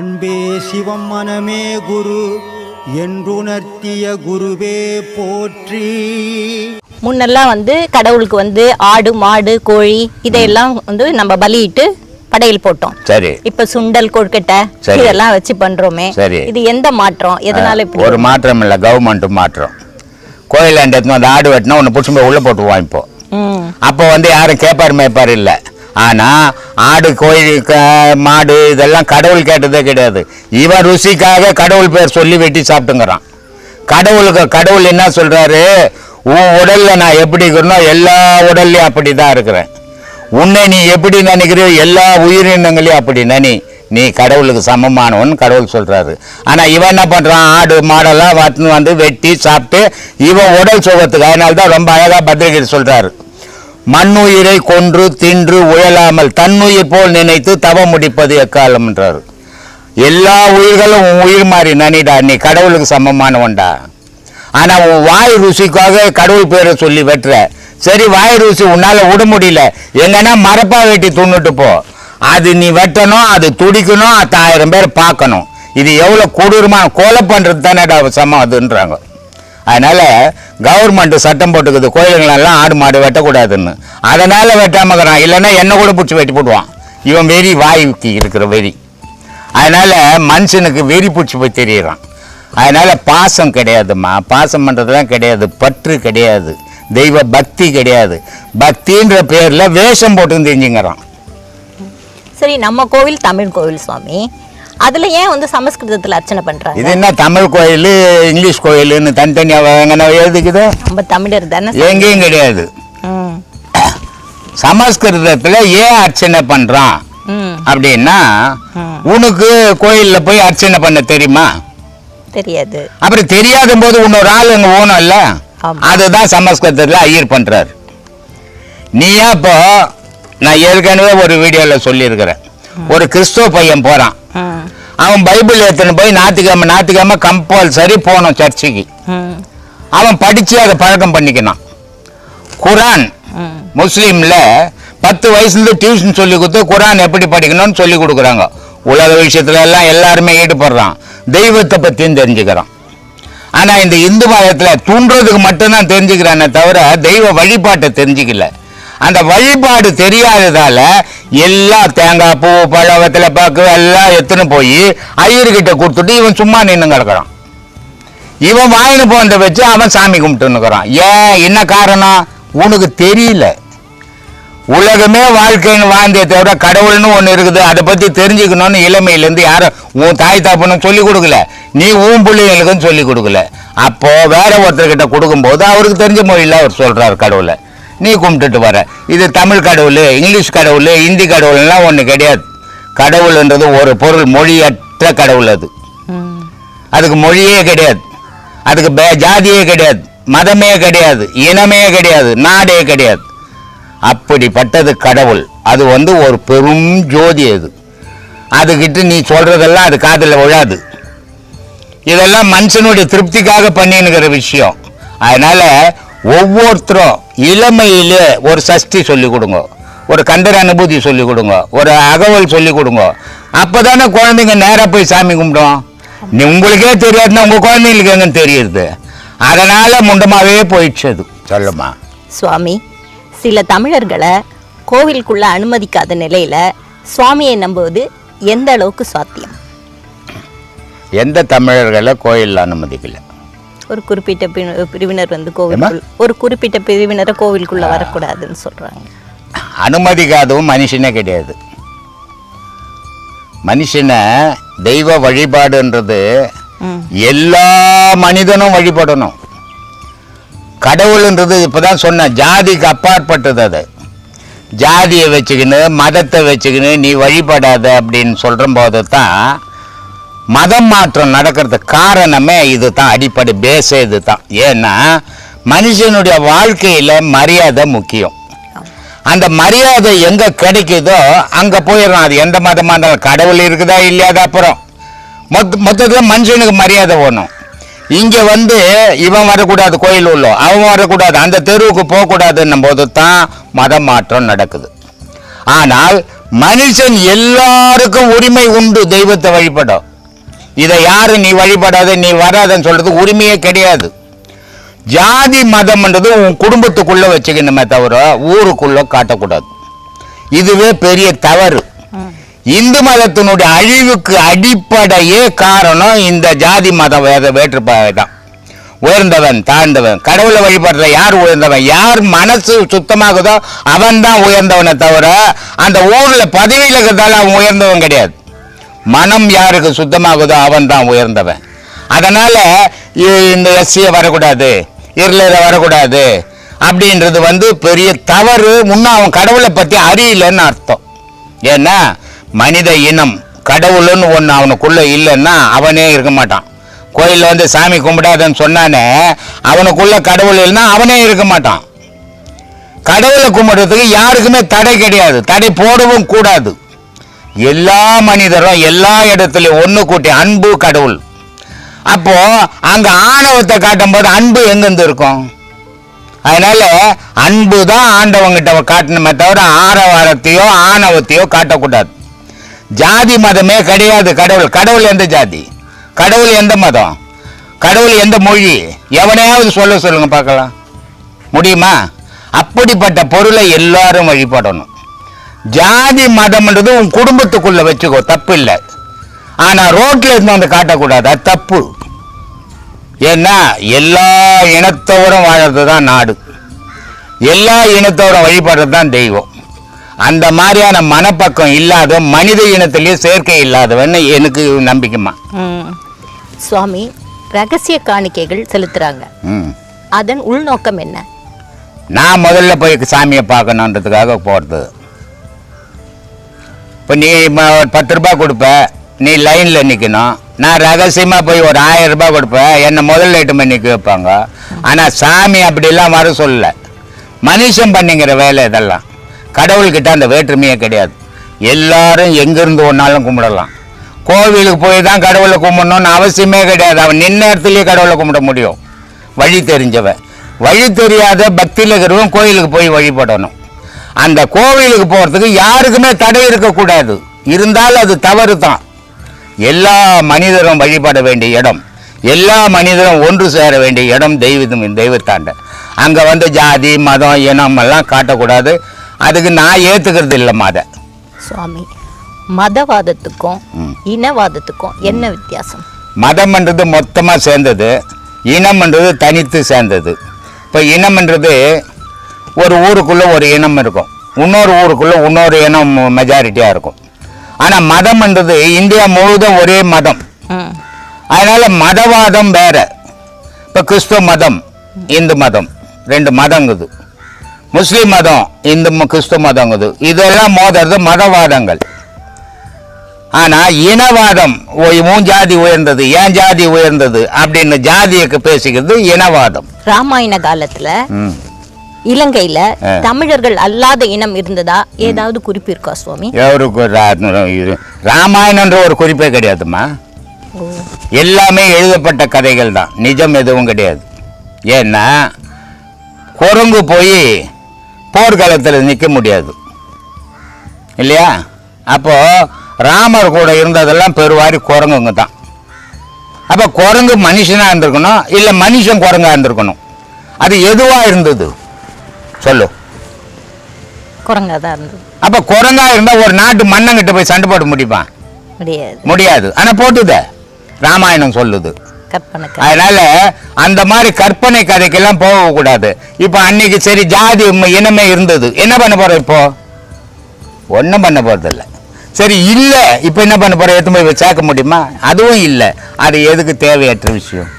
அன்பே சிவம் மனமே குரு என்றுணர்த்திய குருவே போற்றி. முன்னெல்லாம் வந்து கடவுளுக்கு வந்து ஆடு மாடு கோழி இதையெல்லாம் வந்து நம்ம பலியிட்டு படையல் போட்டோம். சரி. இப்ப சுண்டல் கொழுக்கட்டை. இதெல்லாம் வச்சு பண்றோமே. சரி. இது எந்த மாற்றம்? எதனால ஒரு மாற்றம் இல்லை கவர்மெண்ட் மாற்றம். கோயில் வந்து ஆடு வெட்டினா ஒன்று பிடிச்சி போய் உள்ளே போட்டு வாங்கிப்போம் ம். அப்போ வந்து யாரும் கேட்பார் மேய்ப்பார் இல்லை. ஆனால் ஆடு கோழி மாடு இதெல்லாம் கடவுள் கேட்டதே கிடையாது. இவன் ருசிக்காக கடவுள் பேர் சொல்லி வெட்டி சாப்பிட்டுங்கிறான். கடவுளுக்கு கடவுள் என்ன சொல்கிறாரு உன் உடலில் நான் எப்படி இருக்கிறனோ எல்லா உடல்லையும் அப்படி தான் இருக்கிறேன். உன்னை நீ எப்படி நினைக்கிறியோ எல்லா உயிரினங்களையும் அப்படி நினை. நீ கடவுளுக்கு சமமானவன் கடவுள் சொல்கிறாரு ஆனால் இவன் என்ன பண்ணுறான் ஆடு மாடெல்லாம் வட்டுன்னு வந்து வெட்டி சாப்பிட்டு இவன் உடல் சுகத்துக்கு அதனால தான் ரொம்ப அழகாக பத்திரிகை சொல்கிறாரு மண்ணுயிரை கொன்று தின்று உழலாமல் தன்னுயிர் போல் நினைத்து தவம் முடிப்பது எக்காலம் என்றார். எல்லா உயிர்களும் உன் உயிர் மாதிரி நனிடா நீ கடவுளுக்கு சமமானவன்டா ஆனால் உன் வாய் ருசிக்காக கடவுள் பேரை சொல்லி வெட்டுற. சரி வாய் ருசி உன்னால் விட முடியல. எங்கன்னா மரப்பா வெட்டி துண்ணுட்டு போ. அது நீ வெட்டணும் அது துடிக்கணும் அது ஆயிரம் பேர் பார்க்கணும். இது எவ்வளோ கொடூரமான கொலை பண்ணுறது தானேடா சமம் அதுன்றாங்க. அதனால் கவர்மெண்ட் சட்டம் போட்டுக்குது. கோயிலுங்களெல்லாம் ஆடு மாடு வெட்டக்கூடாதுன்னு. அதனால் வெட்டாமக்கிறான் இல்லைன்னா என்ன கூட பிடிச்சி வெட்டி போடுவான். இவன் வெறி வாய்க்கு இருக்கிற வெறி. அதனால் மனுஷனுக்கு வெறி பிடிச்சி போய் தெரியறான். அதனால் பாசம் கிடையாதும்மா. பாசம் பண்ணுறதுலாம் கிடையாது. பற்று கிடையாது. தெய்வ பக்தி கிடையாது. பக்தின்ற பேரில் வேஷம் போட்டு தெரிஞ்சுங்கிறான். சரி நம்ம கோவில் தமிழ் கோவில் சுவாமி. அதுல ஏன் வந்து சமஸ்கிருதத்துல அர்ச்சனை பண்றாங்க? இது என்ன தமிழ் கோயில் இங்கிலீஷ் கோயிலுன்னு தனித்தனியாக எங்கன்னா எழுதுக்குது? நம்ம தமிழர் தானே எங்கேயும் கிடையாது. சமஸ்கிருதத்துல ஏன் அர்ச்சனை பண்றான்? அப்படின்னா. உனக்கு கோயில்ல போய் அர்ச்சனை பண்ண தெரியுமா? தெரியாது. அப்புறம் தெரியாத போது இன்னொரு ஆள் அங்க ஓணும்ல ஆமா. அதுதான் சமஸ்கிருதத்துல ஐயர் பண்றாரு. நீயா இப்போ நான் ஏற்கனவே ஒரு வீடியோல சொல்லியிருக்கிறேன். ஒரு கிறிஸ்துவ பையன் போறான். ம் அவன் பைபிள் எடுத்துன்னு போய் ஞாத்திக்கிழமை ஞாத்திக்கிழமை கம்பல்சரி போகணும் சர்ச்சுக்கு. அவன் படிச்சு அதை பழக்கம் பண்ணிக்கணும் குரான் முஸ்லீம்ல பத்து வயசுல டியூஷன் சொல்லி கொடுத்து குரான் எப்படி படிக்கணும்னு சொல்லி கொடுக்குறாங்க. உலக விஷயத்துல எல்லாம் எல்லாருமே ஈடுபடுறான். தெய்வத்தை பத்தியும் தெரிஞ்சுக்கிறான். ஆனா இந்த இந்து மதத்துல தூண்டுறதுக்கு மட்டும்தான் தெரிஞ்சுக்கிறானே தவிர தெய்வ வழிபாட்டை தெரிஞ்சுக்கல. அந்த வழிபாடு தெரியாததால எல்லா தேங்காய் பூ பழவத்துல பாக்கு எல்லாம் எத்துன்னு போய் ஐயர்கிட்ட கொடுத்துட்டு இவன் சும்மா நின்று கிடக்குறான். இவன் வாங்கினு போனதை வச்சு அவன் சாமி கும்பிட்டுன்னுக்குறான். ஏன்? என்ன காரணம்? உனக்கு தெரியல. உலகமே வாழ்க்கைன்னு வாழ்ந்தே தவிர கடவுள்னு ஒன்று இருக்குது. அதை பற்றி தெரிஞ்சுக்கணும்னு இளமையிலேருந்து யாரும் உன் தாய் தாப்பனும் சொல்லி கொடுக்கல. நீ உன் பிள்ளைங்களுக்கும் சொல்லி கொடுக்கல. அப்போது வேற ஒருத்தர்கிட்ட கொடுக்கும்போது அவருக்கு தெரிஞ்ச மொழியில் அவர் சொல்கிறார் கடவுளை. நீ கும்பிட்டுட்டு வர. இது தமிழ் கடவுள் இங்கிலீஷ் கடவுள் ஹிந்தி கடவுள்லாம் ஒன்று கிடையாது. கடவுள்ன்றது ஒரு பொருள் மொழியற்ற கடவுள் அது. அதுக்கு மொழியே கிடையாது. அதுக்கு பே- ஜாதியே கிடையாது. மதமே கிடையாது. இனமே கிடையாது. நாடே கிடையாது. அப்படிப்பட்டது கடவுள். அது வந்து ஒரு பெரும் ஜோதி அது. அதுகிட்ட நீ சொல்றதெல்லாம் அது காதில் விழாது. இதெல்லாம் மனுஷனுடைய திருப்திக்காக பண்ணினுக்கிற விஷயம். அதனால ஒவ்வொருத்தரும் இளமையிலே ஒரு சஷ்டி சொல்லி கொடுங்க. ஒரு கண்டர அனுபூதி சொல்லி கொடுங்க. ஒரு அகவல் சொல்லி கொடுங்க. அப்பதானே குழந்தைங்க நேரா போய் சாமி கும்பிடும். நீ உங்களுக்கே தெரியாதுன்னா உங்க குழந்தைங்களுக்கு எங்க தெரியுது அதனால முண்டமாவே போயிடுச்சு அது. சொல்லுமா சுவாமி சில தமிழர்களை கோவிலுக்குள்ள அனுமதிக்காத நிலையில சுவாமியை நம்புவது எந்த அளவுக்கு சாத்தியம்? எந்த தமிழர்களை கோயிலில் அனுமதிக்கல? ஒரு குறிப்பிட்ட பிரி- பிரிவினர் வந்து கோவிலுக்குள் ஒரு குறிப்பிட்ட பிரிவினரை கோவிலுக்குள்ள வரக்கூடாதுன்னு சொல்றாங்க. அனுமதிக்காதவும் மனுஷனே கிடையாது. மனுஷனை தெய்வ வழிபாடுன்றது எல்லா மனிதனும் வழிபடணும். கடவுள்ன்றது இப்பதான் சொன்ன ஜாதிக்கு அப்பாற்பட்டது அது. ஜாதியை வச்சுக்கின்னு மதத்தை வச்சுக்கின்னு நீ வழிபடாத அப்படின்னு சொல்ற போது தான் மதம் மாற்றம் நடக்கிறது காரணமே இதுதான் அடிப்படை பேஸே இதுதான். ஏன்னா மனுஷனுடைய வாழ்க்கையில் மரியாதை முக்கியம். அந்த மரியாதை எங்கே கிடைக்குதோ அங்கே போயிடும் அது எந்த மதமாக இருந்தாலும் கடவுள் இருக்குதா இல்லையாத அப்புறம். மொத்த மொத்தத்தில் மனுஷனுக்கு மரியாதை வேணும். இங்கே வந்து இவன் வரக்கூடாது கோயில் உள்ள. அவன் வரக்கூடாது அந்த தெருவுக்கு போகக்கூடாதுன்னும் போது தான் மதம் மாற்றம் நடக்குது. ஆனால் மனுஷன் எல்லாருக்கும் உரிமை உண்டு தெய்வத்தை வழிபடும் இதை யாரு நீ வழிபடாத நீ வராதன்னு சொல்றது உரிமையே கிடையாது. ஜாதி மதம்ன்றது உன் குடும்பத்துக்குள்ள வச்சுக்கணுமே தவிர ஊருக்குள்ள காட்டக்கூடாது. இதுவே பெரிய தவறு. இந்து மதத்தினுடைய அழிவுக்கு அடிப்படையே காரணம் இந்த ஜாதி மத வேத வேற்றுப்பாடு தான். உயர்ந்தவன் தாழ்ந்தவன் கடவுளை வழிபடுற யார் உயர்ந்தவன் யார் மனசு சுத்தமாகுதோ அவன் தான் உயர்ந்தவனை தவிர அந்த ஊர்ல பதவியில் இருக்கிறதால அவன் உயர்ந்தவன் கிடையாது. மனம் யாருக்கு சுத்தமாகுதோ அவன் தான் உயர்ந்தவன். அதனால் இந்த எஸ்சியை வரக்கூடாது இருளரை வரக்கூடாது அப்படின்றது வந்து பெரிய தவறு. முன்ன அவன் கடவுளை பற்றி அறியலன்னு அர்த்தம். ஏன்னா மனித இனம் கடவுள்னு ஒன்று அவனுக்குள்ளே இல்லைன்னா அவனே இருக்க மாட்டான். கோயிலில் வந்து சாமி கும்பிடாதன்னு சொன்னானே அவனுக்குள்ளே கடவுள் இல்லைன்னா அவனே இருக்க மாட்டான். கடவுளை கும்பிடுறதுக்கு யாருக்குமே தடை கிடையாது. தடை போடவும் கூடாது. எல்லா மனிதரும் எல்லா இடத்துலையும் ஒன்று கூட்டி அன்பு கடவுள். அப்போ அங்க ஆணவத்தை காட்டும் போது அன்பு எங்கிருந்து இருக்கும்? அதனால அன்பு தான் ஆண்டவங்கிட்ட காட்டணுமே தவிர ஆரவாரத்தையோ ஆணவத்தையோ காட்டக்கூடாது. ஜாதி மதமே கிடையாது கடவுள். கடவுள் எந்த ஜாதி? கடவுள் எந்த மதம்? கடவுள் எந்த மொழி? எவனையாவது சொல்ல சொல்லுங்க பார்க்கலாம். முடியுமா? அப்படிப்பட்ட பொருளை எல்லாரும் வழிபடணும். ஜாதி மதம்ன்றது உன் குடும்பத்துக்குள்ள வச்சுக்கோ தப்பு இல்லை ஆனா ரோட்ல இருந்து வந்து காட்டக்கூடாது அது தப்பு. ஏன்னா எல்லா இனத்தவரும் வாழறது தான் நாடு. எல்லா இனத்தவரும் வழிபடுறது தான் தெய்வம். அந்த மாதிரியான மனப்பக்கம் இல்லாத மனித இனத்திலேயே சேர்க்கை இல்லாதவன்னு எனக்கு நம்பிக்கைமா. சுவாமி ரகசிய காணிக்கைகள் செலுத்துறாங்க. அதன் உள்நோக்கம் என்ன? நான் முதல்ல போய் சாமியை பார்க்கணுன்றதுக்காக போகிறது இப்போ நீ பத்து ரூபாய் கொடுப்ப நீ லைனில் நிற்கணும் நான் ரகசியமாக போய் ஒரு ஆயிரம் ரூபாய் கொடுப்பேன் என்னை முதல்ல எட்டு மணிக்கு வைப்பாங்க. ஆனால் சாமி அப்படிலாம் வர சொல்லல மனுஷன் பண்ணிங்கிற வேலை இதெல்லாம். கடவுள்கிட்ட அந்த வேற்றுமையே கிடையாது. எல்லாரும் எங்கேருந்து ஒன்றாலும் கும்பிடலாம். கோவிலுக்கு போய் தான் கடவுளை கும்பிடணும்னு அவசியமே கிடையாது. அவன் நின்ன இடத்துலயே கடவுளை கும்பிட முடியும். வழி தெரிஞ்சவன். வழி தெரியாத பக்தியில் இருக்கிறவன் கோயிலுக்கு போய் வழிபடணும். அந்த கோவிலுக்கு போகிறதுக்கு யாருக்குமே தடை இருக்கக்கூடாது. இருந்தாலும் அது தவறு தான் எல்லா மனிதரும் வழிபட வேண்டிய இடம் எல்லா மனிதரும் ஒன்று சேர வேண்டிய இடம் தெய்வம் தெய்வத்தாண்ட. அங்கே வந்து ஜாதி மதம் இனம் எல்லாம் காட்டக்கூடாது. அதுக்கு நான் ஏற்றுக்கிறது இல்லைம்மா அதை. சுவாமி மதவாதத்துக்கும். இனவாதத்துக்கும் என்ன வித்தியாசம்? மதம்ன்றது மொத்தமாக சேர்ந்தது இனம்ன்றது தனித்து சேர்ந்தது. இப்போ இனம்ன்றது ஒரு ஊருக்குள்ளே ஒரு இனம் இருக்கும். இன்னொரு ஊருக்குள்ளே இன்னொரு இனம் மெஜாரிட்டியாக இருக்கும். ஆனால் மதம்ன்றது இந்தியா முழுவதும் ஒரே மதம். அதனால் மதவாதம் வேற. இப்போ கிறிஸ்துவ மதம் இந்து மதம் ரெண்டு மதங்குது. முஸ்லீம் மதம் இந்து கிறிஸ்துவ மதங்குது. இதெல்லாம் மோதுறது மதவாதங்கள். ஆனா இனவாதம் உன் ஜாதி உயர்ந்தது ஏன் ஜாதி உயர்ந்தது அப்படின்னு ஜாதியக்கு பேசிக்கிறது இனவாதம். ராமாயண காலத்துல. இலங்கையில. தமிழர்கள் அல்லாத இனம் இருந்ததா? ஏதாவது குறிப்பு இருக்கா சுவாமி? எவருக்கு ரா- இது ராமாயணன்ற ஒரு குறிப்பே கிடையாதும்மா. எல்லாமே எழுதப்பட்ட கதைகள் தான். நிஜம் எதுவும் கிடையாது. ஏன்னா குரங்கு போய் போர்க்காலத்தில் நிற்க முடியாது. இல்லையா? அப்போ ராமர் கூட இருந்ததெல்லாம் பெருவாரி குரங்குங்க தான். அப்போ குரங்கு மனுஷனாக இருந்திருக்கணும் இல்லை மனுஷன் குரங்கா இருந்திருக்கணும்? அது எதுவாக இருந்தது? சொல்லு. குரங்கா தான் இருந்தது. அப்போ குரங்கா இருந்தால் ஒரு நாட்டு மன்னங்கிட்ட போய் சண்டை போட முடியுமா முடியாது. முடியாது. ஆனால் போட்டுதே. ராமாயணம் சொல்லுது. அதனால அந்த மாதிரி கற்பனை கதைக்கெல்லாம் போகக்கூடாது இப்போ அன்னைக்கு சரி ஜாதி இனமே இருந்தது. என்ன பண்ண போறோம் இப்போ? ஒன்றும் பண்ண போறதில்ல. சரி இல்லை. இப்போ என்ன பண்ண போறோம்? எடுத்து போய் சேர்க்க முடியுமா? அதுவும் இல்லை. அது எதுக்கு தேவையற்ற விஷயம்?